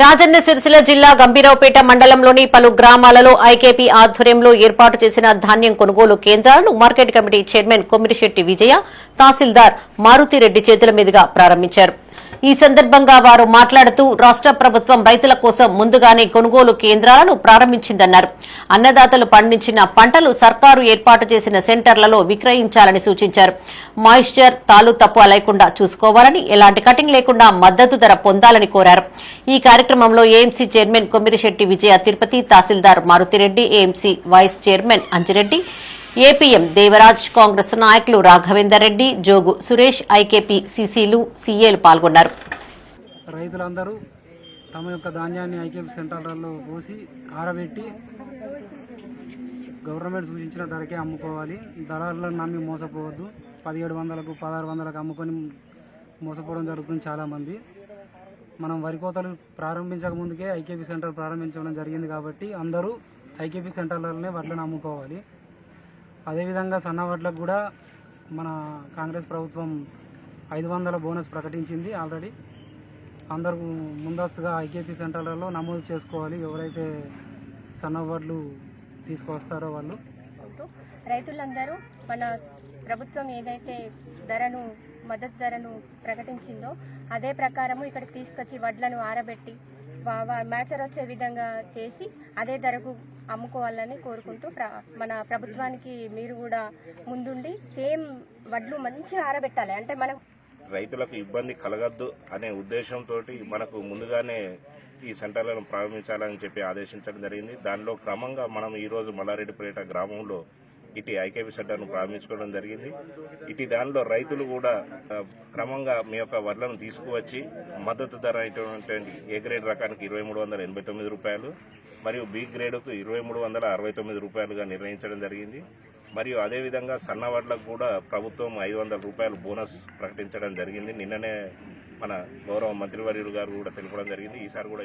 రాజన్న సిరిసిల్ల జిల్లా గంభీరావుపేట మండలంలోని పలు గ్రామాలలో ఐకేపీ ఆధ్వర్యంలో ఏర్పాటు చేసిన ధాన్యం కొనుగోలు కేంద్రాలను market committee chairman Kommirisetti Vijaya తహసీల్దార్ మారుతిరెడ్డి చేతుల మీదుగా ప్రారంభించారు. ఈ సందర్భంగా వారు మాట్లాడుతూ రాష్ట ప్రభుత్వం రైతుల కోసం ముందుగానే కొనుగోలు కేంద్రాలను ప్రారంభించిందన్నారు. అన్నదాతలు పండించిన పంటలు సర్కారు ఏర్పాటు చేసిన సెంటర్లలో విక్రయించాలని సూచించారు. మాయిశ్చర్ తాలు తప్పు లేకుండా చూసుకోవాలని ఎలాంటి కటింగ్ లేకుండా మద్దతు ధర పొందాలని కోరారు. ఈ కార్యక్రమంలో ఏఎంసీ చైర్మన్ కొమ్మిరిశెట్టి విజయ తిరుపతి తహసీల్దార్ Marutireddy AMC vice chairman Anjireddy APM Devaraj Congress నాయకులు రాఘవేందర్ రెడ్డి జోగు సురేష్ ఐకేపీ సీసీలు సీఏలు పాల్గొన్నారు. రైతులందరూ తమ యొక్క ధాన్యాన్ని ఐకేపీ సెంటర్లలో పోసి ఆరబెట్టి గవర్నమెంట్ సూచించిన ధరకే అమ్ముకోవాలి. దళారులను నమ్మి మోసపోవద్దు. పదిహేడు వందలకు పదహారు వందలకు అమ్ముకొని మోసపోవడం జరుగుతుంది చాలామంది. మనం వరి కోతలు ప్రారంభించక ముందుకే ఐకేపీ సెంటర్ ప్రారంభించడం జరిగింది కాబట్టి అందరూ ఐకేపీ సెంటర్లలోనే వడ్లను అమ్ముకోవాలి. అదేవిధంగా సన్నవడ్లకు కూడా మన కాంగ్రెస్ ప్రభుత్వం ఐదు వందల బోనస్ ప్రకటించింది ఆల్రెడీ. అందరూ ముందస్తుగా ఐకేపీ సెంటర్లలో నమోదు చేసుకోవాలి. ఎవరైతే సన్న తీసుకొస్తారో వాళ్ళు. రైతులందరూ మన ప్రభుత్వం ఏదైతే ధరను మద్దతు ధరను ప్రకటించిందో అదే ప్రకారము ఇక్కడికి తీసుకొచ్చి వడ్లను ఆరబెట్టి మ్యాచర్ వచ్చే విధంగా చేసి అదే ధరకు అమ్ముకోవాలని కోరుకుంటూ ప్ర మన ప్రభుత్వానికి మీరు కూడా ముందుండి సేమ్ వడ్లు మంచిగా ఆరబెట్టాలి. అంటే మనం రైతులకు ఇబ్బంది కలగద్దు అనే ఉద్దేశంతో మనకు ముందుగానే ఈ సెంటర్లను ప్రారంభించాలని చెప్పి ఆదేశించడం జరిగింది. దానిలో క్రమంగా మనం ఈరోజు మల్లారెడ్డిపేట గ్రామంలో ఇటు ఐకేపీ సెంటర్ను ప్రారంభించుకోవడం జరిగింది. ఇటు దానిలో రైతులు కూడా క్రమంగా మీ యొక్క వడ్లను తీసుకువచ్చి మద్దతు ధర అయినటువంటి ఏ గ్రేడ్ రకానికి ఇరవై మూడు వందల ఎనభై తొమ్మిది రూపాయలు మరియు బి గ్రేడ్కు ఇరవై మూడు వందల అరవై తొమ్మిది రూపాయలుగా నిర్ణయించడం జరిగింది. మరియు అదేవిధంగా సన్న వడ్లకు కూడా ప్రభుత్వం ఐదు వందల రూపాయలు బోనస్ ప్రకటించడం జరిగింది. నిన్ననే మన గౌరవ మంత్రివర్యులు గారు కూడా తెలపడం జరిగింది. ఈసారి కూడా